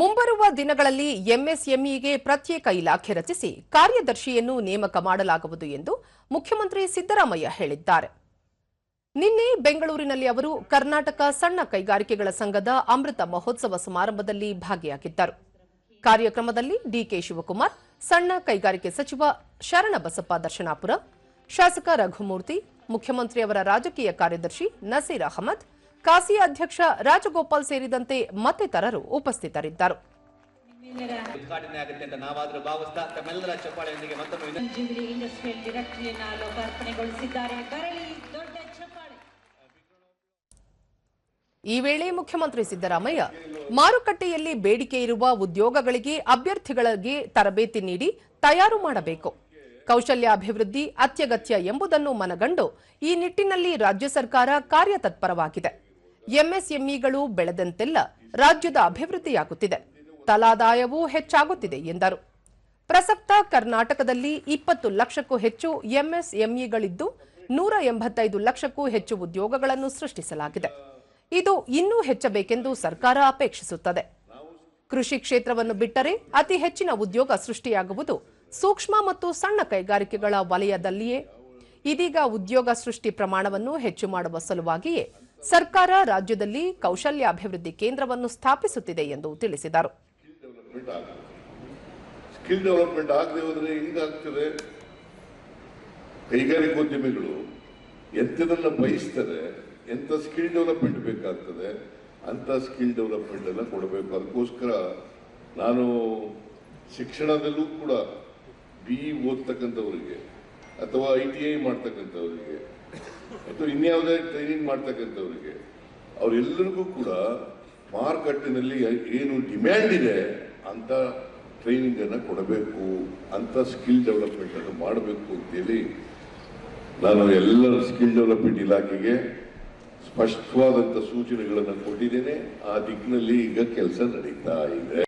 ಮುಂಬರುವ ದಿನಗಳಲ್ಲಿ ಎಂಎಸ್ಎಂಇಗೆ ಪ್ರತ್ಯೇಕ ಇಲಾಖೆ ರಚಿಸಿ ಕಾರ್ಯದರ್ಶಿಯನ್ನು ನೇಮಕ ಮಾಡಲಾಗುವುದು ಎಂದು ಮುಖ್ಯಮಂತ್ರಿ ಸಿದ್ದರಾಮಯ್ಯ ಹೇಳಿದ್ದಾರೆ. ನಿನ್ನೆ ಬೆಂಗಳೂರಿನಲ್ಲಿ ಅವರು ಕರ್ನಾಟಕ ಸಣ್ಣ ಕೈಗಾರಿಕೆಗಳ ಸಂಘದ ಅಮೃತ ಮಹೋತ್ಸವ ಸಮಾರಂಭದಲ್ಲಿ ಭಾಗಿಯಾಗಿದ್ದರು. ಕಾರ್ಯಕ್ರಮದಲ್ಲಿ ಡಿಕೆ ಶಿವಕುಮಾರ್, ಸಣ್ಣ ಕೈಗಾರಿಕೆ ಸಚಿವ ಶರಣಬಸಪ್ಪ ದರ್ಶನಾಪುರ, ಶಾಸಕ ರಘುಮೂರ್ತಿ, ಮುಖ್ಯಮಂತ್ರಿಯವರ ರಾಜಕೀಯ ಕಾರ್ಯದರ್ಶಿ ನಸೀರ್ ಅಹಮದ್ ಕಾಸಿ ಅಧ್ಯಕ್ಷ ರಾಜಗೋಪಾಲ್ ಸೇರಿದಂತೆ ಮತ್ತಿತರರು ಉಪಸ್ಥಿತರಿದ್ದರು. ಉದ್ಘಾಟನೆ ಆಗುತ್ತೆ ಅಂತ ನಾವಾದರೂ ಭಾವಿಸ್ತಾ ತಮ್ಮೆಲ್ಲರ ಚಪ್ಪಾಳೆಯೊಂದಿಗೆ ಮತ್ತೊಮ್ಮೆ ಜುಬಿಲಿ ಇಂಡಸ್ಟ್ರಿಯಲ್ ಡೈರೆಕ್ಟರಿಯನ್ನ ಲೋಕಾರ್ಪಣೆಗೊಳಿಸಿದ್ದಾರೆ. ಬರಲಿ ದೊಡ್ಡ ಚಪ್ಪಾಳೆ. ಈ ವೇಳೆ ಮುಖ್ಯಮಂತ್ರಿ ಸಿದ್ದರಾಮಯ್ಯ ಮಾರುಕಟ್ಟೆಯಲ್ಲಿ ಬೇಡಿಕೆ ಇರುವ ಉದ್ಯೋಗಗಳಿಗೆ ಅಭ್ಯರ್ಥಿಗಳಿಗೆ ತರಬೇತಿ ನೀಡಿ ತಯಾರು ಮಾಡಬೇಕು. ಕೌಶಲ್ಯ ಅಭಿವೃದ್ಧಿ ಅತ್ಯಗತ್ಯ ಎಂಬುದನ್ನು ಮನಗಂಡು ಈ ನಿಟ್ಟಿನಲ್ಲಿ ರಾಜ್ಯ ಸರ್ಕಾರ ಕಾರ್ಯತತ್ಪರವಾಗಿದೆ. ಎಂಎಸ್ಎಂಇಗಳು ಬೆಳೆದಂತೆಲ್ಲ ರಾಜ್ಯದ ಅಭಿವೃದ್ಧಿಯಾಗುತ್ತಿದೆ. ತಲಾದಾಯವೂ ಹೆಚ್ಚಾಗುತ್ತಿದೆ ಎಂದರು. ಪ್ರಸಕ್ತ ಕರ್ನಾಟಕದಲ್ಲಿ ಇಪ್ಪತ್ತು ಲಕ್ಷಕ್ಕೂ ಹೆಚ್ಚು ಎಂಎಸ್ಎಂಇಗಳಿದ್ದು, ನೂರ ಎಂಬತ್ತೈದು ಲಕ್ಷಕ್ಕೂ ಹೆಚ್ಚು ಉದ್ಯೋಗಗಳನ್ನು ಸೃಷ್ಟಿಸಲಾಗಿದೆ. ಇದು ಇನ್ನೂ ಹೆಚ್ಚಬೇಕೆಂದು ಸರ್ಕಾರ ಅಪೇಕ್ಷಿಸುತ್ತದೆ. ಕೃಷಿ ಕ್ಷೇತ್ರವನ್ನು ಬಿಟ್ಟರೆ ಅತಿ ಹೆಚ್ಚಿನ ಉದ್ಯೋಗ ಸೃಷ್ಟಿಯಾಗುವುದು ಸೂಕ್ಷ್ಮ ಮತ್ತು ಸಣ್ಣ ಕೈಗಾರಿಕೆಗಳ ವಲಯದಲ್ಲಿಯೇ. ಇದೀಗ ಉದ್ಯೋಗ ಸೃಷ್ಟಿ ಪ್ರಮಾಣವನ್ನು ಹೆಚ್ಚು ಮಾಡುವ ಸಲುವಾಗಿಯೇ ಸರ್ಕಾರ ರಾಜ್ಯದಲ್ಲಿ ಕೌಶಲ್ಯಾಭಿವೃದ್ಧಿ ಕೇಂದ್ರವನ್ನು ಸ್ಥಾಪಿಸುತ್ತಿದೆ ಎಂದು ತಿಳಿಸಿದರು. ಸ್ಕಿಲ್ ಡೆವಲಪ್ಮೆಂಟ್ ಆಗದೆ. ಹೋದರೆ ಹೆಂಗಾಗ್ತದೆ? ಕೈಗಾರಿಕೋದ್ಯಮಿಗಳು ಎಂಥದನ್ನ ಬಯಸ್ತಾರೆ ಎಂಥ ಸ್ಕಿಲ್ ಡೆವಲಪ್ಮೆಂಟ್ ಬೇಕಾಗ್ತದೆ ಅಂತ ಸ್ಕಿಲ್ ಡೆವಲಪ್ಮೆಂಟ್ ಎಲ್ಲ ಕೊಡಬೇಕು. ಅದಕ್ಕೋಸ್ಕರ ನಾನು ಶಿಕ್ಷಣದಲ್ಲೂ ಕೂಡ ಬಿ ಇ ಓದ್ತಕ್ಕಂಥವ್ರಿಗೆ ಅಥವಾ ಐ ಟಿ ಐ ಮಾಡ್ತಕ್ಕಂಥವ್ರಿಗೆ ಅಥವಾ ಇನ್ಯಾವುದೇ ಟ್ರೈನಿಂಗ್ ಮಾಡ್ತಕ್ಕಂಥವ್ರಿಗೆ ಅವರೆಲ್ಲರಿಗೂ ಕೂಡ ಮಾರುಕಟ್ಟೆನಲ್ಲಿ ಏನು ಡಿಮ್ಯಾಂಡ್ ಇದೆ ಅಂತ ಟ್ರೈನಿಂಗ್ ಅನ್ನ ಕೊಡಬೇಕು, ಅಂತ ಸ್ಕಿಲ್ ಡೆವಲಪ್ಮೆಂಟ್ ಅನ್ನು ಮಾಡಬೇಕು ಅಂತೇಳಿ ನಾನು ಎಲ್ಲ ಸ್ಕಿಲ್ ಡೆವಲಪ್ಮೆಂಟ್ ಇಲಾಖೆಗೆ ಸ್ಪಷ್ಟವಾದಂಥ ಸೂಚನೆಗಳನ್ನು ಕೊಟ್ಟಿದ್ದೇನೆ. ಆ ದಿಕ್ಕಿನಲ್ಲಿ ಈಗ ಕೆಲಸ ನಡೀತಾ ಇದೆ.